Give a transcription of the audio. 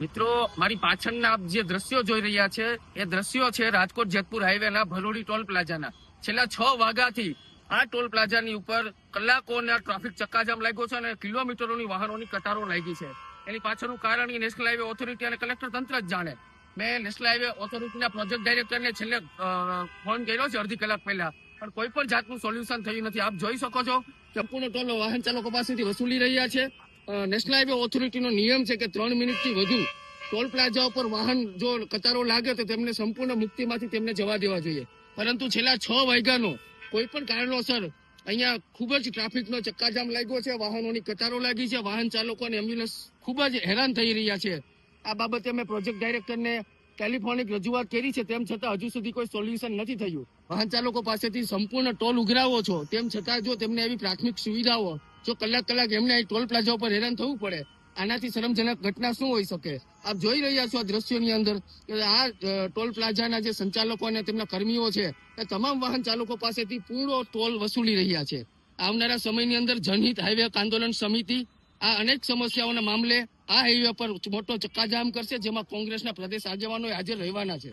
મિત્રો, મારી પાછળના આપ જે દ્રશ્યો જોઈ રહ્યા છે, એ દ્રશ્યો છે રાજકોટ જેતપુર હાઈવેના ભરોડી ટોલ પ્લાઝાના. છેલ્લા છ વાગ્યાથી આ ટોલ પ્લાઝાની ઉપર કલાકોના ટ્રાફિક ચક્કાજામ લાગ્યો છે અને કિલોમીટરોની વાહનોની કતારો લાગી છે. એની પાછળનું કારણ એ નેશનલ હાઈવે ઓથોરિટી અને કલેક્ટર તંત્ર જ જાણે. મેં નેશનલ હાઈવે ઓથોરિટીના પ્રોજેક્ટ ડાયરેક્ટરને છેલ્લે ફોન કર્યો છે અડધી કલાક પહેલા. પણ કોઈ પણ જાતનું સોલ્યુશન થયું નથી. આપ જોઈ શકો છો સંપૂર્ણ ટોલ વાહન ચાલકો પાસેથી વસૂલી રહ્યા છે. નેશનલ હાઈવે ઓથોરિટીનો નિયમ છે કે ત્રણ મિનિટથી વધુ ટોલ પ્લાઝા ઉપર વાહન જો કતારો લાગે તો તેમને સંપૂર્ણ મુક્તિમાંથી તેમને જવા દેવા જોઈએ. પરંતુ છેલ્લા છ વાગ્યાનો કોઈ પણ કારણોસર અહીંયા ખૂબ જ ટ્રાફિકનો ચક્કાજામ લાગ્યો છે, વાહનોની કતારો લાગી છે, વાહન ચાલકો અને એમ્બ્યુલન્સ ખૂબ જ હેરાન થઈ રહ્યા છે. આ બાબતે અમે પ્રોજેક્ટ ડાયરેક્ટરને ટેલિફોનિક રજૂઆત કરી છે, તેમ છતાં હજુ સુધી કોઈ સોલ્યુશન નથી થયું. વાહન ચાલકો પાસેથી સંપૂર્ણ ટોલ ઉઘરાવો છો, તેમ છતાં જો તેમને એવી પ્રાથમિક સુવિધાઓ જો કલાક કલાક એમને ટોલ પ્લાઝા ઉપર હેરાન થવું પડે, આનાથી શરમજનક ઘટના શું હોઈ શકે? આપ જોઈ રહ્યા છો આ દ્રશ્યોની અંદર કે આ ટોલ પ્લાઝાના જે સંચાલકો અને તેમના કર્મીઓ છે, એ તમામ વાહન ચાલકો પાસેથી પૂરો ટોલ વસૂલી રહ્યા છે. આવનારા સમયની અંદર જનહિત હાઈવે આંદોલન સમિતિ આ અનેક સમસ્યાઓના મામલે આ હાઈવે પર મોટો ચક્કાજામ કરશે, જેમાં કોંગ્રેસના પ્રદેશ આગેવાનો હાજર રહેવાના છે.